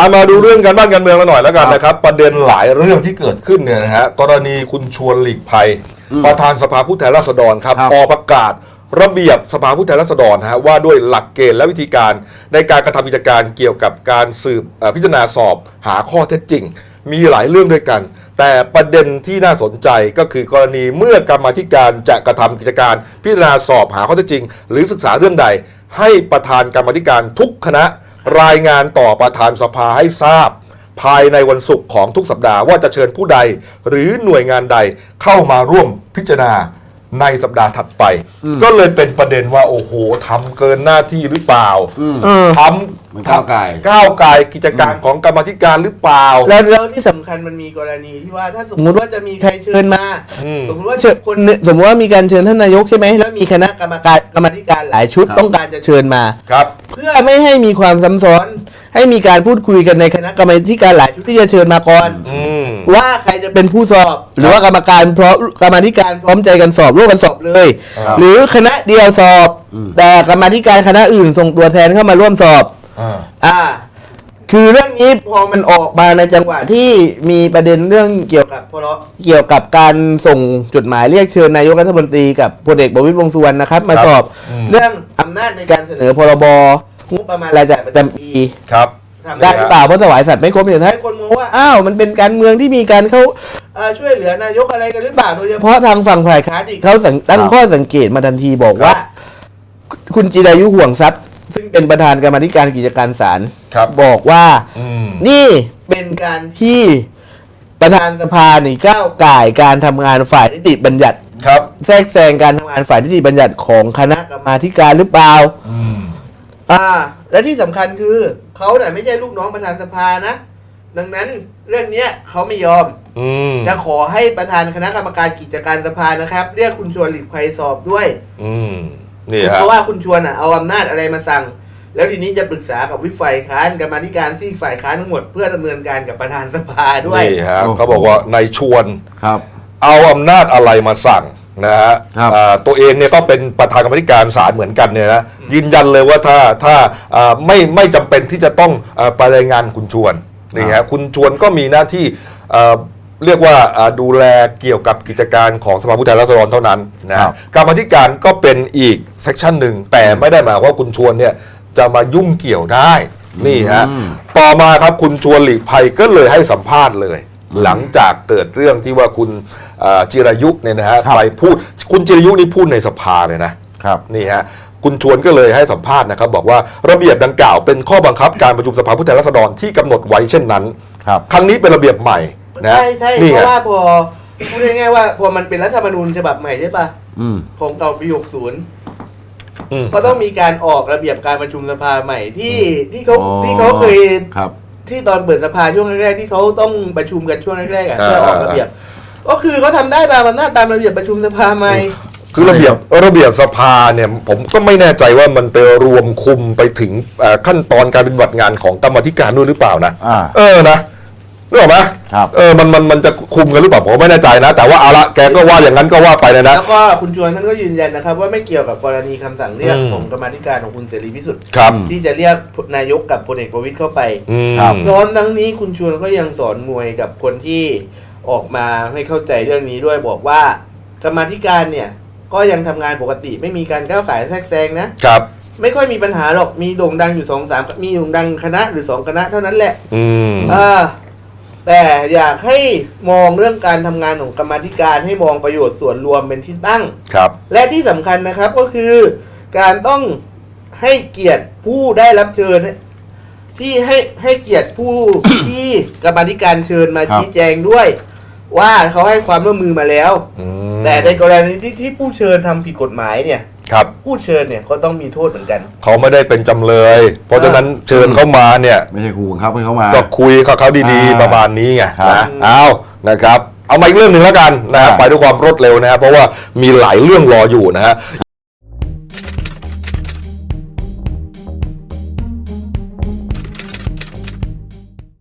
เอามาดูเรื่องการบ้านการเมืองกันหน่อยแล้วกันนะครับ ประเด็นหลายเรื่องที่เกิดขึ้นเนี่ยนะฮะกรณีคุณชวนหลีกภัย ประธานสภาผู้แทนราษฎรครับครับออกประกาศระเบียบสภาผู้แทนราษฎรนะฮะว่าด้วยหลักเกณฑ์และวิธีการในการกระทำกิจการเกี่ยวกับการสืบเอ่อพิจารณาสอบหาข้อเท็จจริง มีหลายเรื่องด้วยกัน แต่ประเด็นที่น่าสนใจก็คือกรณีเมื่อกรรมาธิการจะกระทำกิจการพิจารณาสอบหาข้อเท็จจริง หรือศึกษาเรื่องใด ให้ประธานกรรมาธิการทุกคณะ รายงานต่อประธานสภาให้ทราบ ภายในวันศุกร์ของทุกสัปดาห์ว่าจะเชิญผู้ใด หรือหน่วยงานใดเข้ามาร่วมพิจารณา ในสัปดาห์ถัดไป ก็เลยเป็นประเด็นว่า โอ้โหทำเกินหน้าที่หรือเปล่าเออทมันำก้าวไก่ก้าวไก่กิจการของกรรมาธิการหรือเปล่า แล้วแล้วที่สำคัญมันมีกรณีที่ว่าถ้าสมมุติว่าจะมีใครเชิญมา อืม สมมติว่าเชิญคนเนี่ยสมมติว่ามีการเชิญท่านนายกใช่ไหมแล้วมีคณะกรรมการกรรมาธิการหลายชุดครับ ต้องการจะเชิญมา ครับ เพื่อไม่ให้มีความซ้ำซ้อน ให้มีการพูดคุยกันในคณะกรรมาธิการหลายชุดที่จะเชิญมาก่อนอืมว่าใครจะเป็นผู้สอบ หรือว่ากรรมการพร้อมกรรมาธิการพร้อมใจกันสอบร่วมกันสอบเลย ครับ หรือคณะเดียวสอบอืมแต่กรรมาธิการคณะอื่นส่งตัวแทนเข้ามาร่วมสอบ อ่า อ่า คือเรื่องนี้พอมันออกมาในจังหวะที่มีประเด็นเรื่องเกี่ยวกับพรเกี่ยวกับการส่งจดหมายเรียกเชิญนายกรัฐมนตรีกับพลเอกประวิตรวงษ์สุวรรณนะครับ มาครับสอบ อืม เรื่องอำนาจในการเสนอพรบ งบประมาณรายจ่ายประจำปีครับทำได้หรือเปล่าเพราะถวายสัตว์ไม่ครบเนี่ยให้คนมองว่าอ้าวมันเป็นการเมืองที่มีการเข้าเอ่อช่วยเหลือนายกอะไรกันหรือเปล่าโดยเฉพาะทางฝั่งฝ่ายค้านอีกเขาสังตั้งครับข้อสังเกตมาทันทีบอกว่า คุณจิรายุห่วงทรัพย์ ซึ่งเป็นประธานกรรมาธิการกิจการศาลครับบอกว่าอืมนี่เป็นการที่ประธานสภานี่ก้าวก่ายการทำงานฝ่ายนิติบัญญัติครับ แทรกแซงการทำงานฝ่ายนิติบัญญัติของคณะกรรมาธิการหรือเปล่า อืมอ่า และที่สำคัญคือเขาเนี่ยไม่ใช่ลูกน้องประธานสภานะ ดังนั้นเรื่องเนี้ยเขาไม่ยอมอืมจะขอให้ประธานคณะกรรมการกิจการสภานะครับ เรียกคุณชวนหลีกภัยสอบด้วย อืมนี่เพฮะราะว่าคุณชวนอะเอาอำนาจอะไรมาสั่ง แล้วทีนี้จะปรึกษากับวิปฝ่ายค้านกรรมาธิการซีกฝ่ายค้านทั้งหมดเพื่อดำเนินการกับประธานสภาด้วยนี่ฮะโอ้โหเขาบอกว่าในชวนครับ เอาอำนาจอะไรมาสั่ง นะฮะครับอ่าตัวเองเนี่ยก็เป็นประธานกรรมธิการศาลเหมือนกันเนี่ยนะยืนยันเลยว่าถ้าถ้าอ่าไม่ไม่จำเป็นที่จะต้องอาไปรายงานคุณชวนนี่ฮะคุณชวนก็มีหน้าที่อ่าเรียกว่าอ่าดูแลเกี่ยวกับกิจการของสภาผู้แทนราษฎรเท่านั้นนะครัฮะบ กรรมธิการก็เป็นอีกเซกชันหนึ่งแต่ไม่ได้หมายความว่าคุณชวนเนี่ยจะมายุ่งเกี่ยวได้นี่ฮะอืมต่อมาครับคุณชวนหลีกภัยก็เลยให้สัมภาษณ์เลย หลังจากเกิดเรื่องที่ว่าคุณ เอ่อจิรายุเนี่ยนะฮะครับ ไปพูดคุณจิรายุนี่พูดในสภาเลยนะ ครับ นี่ฮะคุณชวนก็เลยให้สัมภาษณ์นะครับ บอกว่าระเบียบดังกล่าวเป็นข้อบังคับการประชุมสภาผู้แทนราษฎรที่กำหนดไว้เช่นนั้น ครับ ครั้งนี้เป็นระเบียบใหม่นะใช่ใช่นี่เพไงราะว่าพอพูดง่ายๆว่าพอมันเป็นรัฐธรรมนูญฉบับใหม่ใช่ปะอืม ของเก่าปี60อืม ก็ต้องมีการออกระเบียบการประชุมสภาใหม่ที่ที่เขาอ๋อที่เขาเคย ครับ ที่ตอนเปิดสภาช่วงแรกๆที่เขาต้องประชุมกันช่วงแรกๆอะอ่า เพื่อออกระเบียบ ก็คือเขาทำได้ตามอำนาจตามระเบียบประชุมสภาใหม่ คือระเบียบระเบียบสภาเนี่ยผมก็ไม่แน่ใจว่ามันไปรวมคุมไปถึงเอ่อขั้นตอนการปฏิบัติงานของกรรมาธิการด้วยหรือเปล่านะอ่าเออนะนึกออกไหมครับ เออมันมันมันจะคุมกันหรือเปล่าผมก็ไม่แน่ใจนะ แต่ว่าเอาละแกก็ว่าอย่างนั้นก็ว่าไปเลยนะ แล้วก็คุณชวนท่านก็ยืนยันนะครับ ว่าไม่เกี่ยวกับกรณีคำสั่งเรียกอืม ของกรรมาธิการของคุณเสรีพิสุทธิ์ครับที่จะเรียกนายกกับพลเอกประวิตยเข้าไปอืม ครับ พร้อมทั้งนี้คุณชวนก็ยังสอนมวยกับคนที่ ออกมาให้เข้าใจเรื่องนี้ด้วยบอกว่ากรรมาธิการเนี่ย ก็ยังทำงานปกติไม่มีการก้าวไก่ายแทรกแซงนะครับ ไม่ค่อยมีปัญหาหรอกมีโด่งดังอยู่สองสามมีโด่งดังคณะหรือสองคณะเท่านั้นแหละ อืมอ่าแต่อยากให้มองเรื่องการทำงานของกรรมาธิการให้มองประโยชน์ส่วนรวมเป็นที่ตั้งครับ และที่สำคัญนะครับก็คือ การต้องให้เกียรติผู้ได้รับเชิญ ที่ให้ให้เกียรติผู้ ที่กรรมาธิการเชิญมาครับ ชี้แจงด้วย ว่าเขาให้ความร่วมมือมาแล้ว อืมแต่ในกรณีที่ที่ผู้เชิญทำผิดกฎหมายเนี่ย ครับ ผู้เชิญเนี่ยก็ต้องมีโทษเหมือนกัน เขาไม่ได้เป็นจำเลย เพราะฉะนั้นเชิญเข้ามาเนี่ย ไม่ใช่ครูบังคับให้เขามา ก็คุยกับเขาดีอ่าๆประมาณนี้ไงครับนะเอานะครับ เอามาอีกเรื่องหนึ่งแล้วกันนะฮะอ่า ไปด้วยความรวดเร็วนะฮะเพราะว่ามีหลายเรื่องรออยู่นะฮะ